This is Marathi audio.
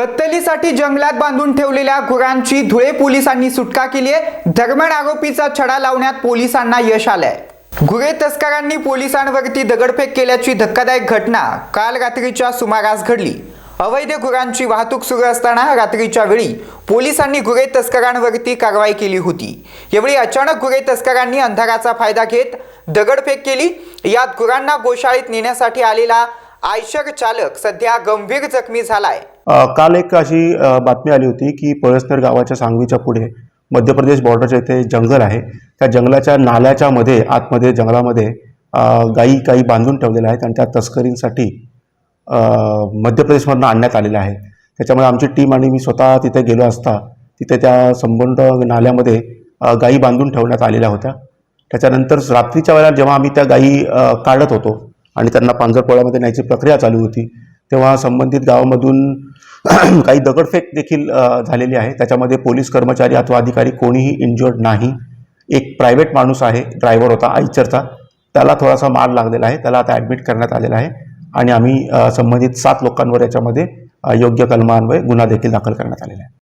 कत्तलीसाठी जंगलात बांधून ठेवलेल्या गुरांची धुळे पोलिसांनी सुटका केली आहे. दरम्यान आरोपीचा छडा लावण्यात पोलिसांना यश आलंय. गुरे तस्करांनी पोलिसांवरती दगडफेक केल्याची धक्कादायक घटना काल रात्रीच्या सुमारास घडली. अवैध गुरांची वाहतूक सुरू असताना रात्रीच्या वेळी पोलिसांनी गुरे तस्करांवरती कारवाई केली होती. यावेळी अचानक गुरे तस्करांनी अंधाराचा फायदा घेत दगडफेक केली. यात गुरांना गोशाळेत नेण्यासाठी आलेला आयशर चालक सध्या गंभीर जखमी झालाय. काल एक अशी बातमी आली होती की पळसनेर गावाच्या सांगवीच्या पुढे मध्य प्रदेश बॉर्डरच्या इथे जंगल आहे. त्या जंगलाच्या नाल्याच्या मध्ये आतमध्ये जंगलामध्ये गाई गायी काही बांधून ठेवलेल्या आहेत आणि त्या तस्करींसाठी मध्य प्रदेशमधून आणण्यात आलेल्या आहे त्याच्यामुळे आमची टीम आणि मी स्वतः तिथे गेलो असता तिथे त्या संबंध नाल्यामध्ये गाई गायी बांधून ठेवण्यात आलेल्या होत्या. त्याच्यानंतर रात्रीच्या वेळेला जेव्हा आम्ही त्या गायी काढत होतो आणि त्यांना पांजरपोळ्यामध्ये न्यायची प्रक्रिया चालू होती तेव्हा संबंधित गावामधून काही दगडफेक देखील झालेली आहे. त्याच्यामध्ये पोलीस कर्मचारी अथवा अधिकारी कोणीही इंज्युअर्ड नाही. एक प्रायव्हेट माणूस आहे ड्रायव्हर होता आईचरचा. त्याला थोडासा मार लागलेला आहे. त्याला आता ॲडमिट करण्यात आलेला आहे. आणि आम्ही संबंधित सात लोकांवर याच्यामध्ये योग्य कलमान्वये गुन्हा देखील दाखल करण्यात आलेला आहे.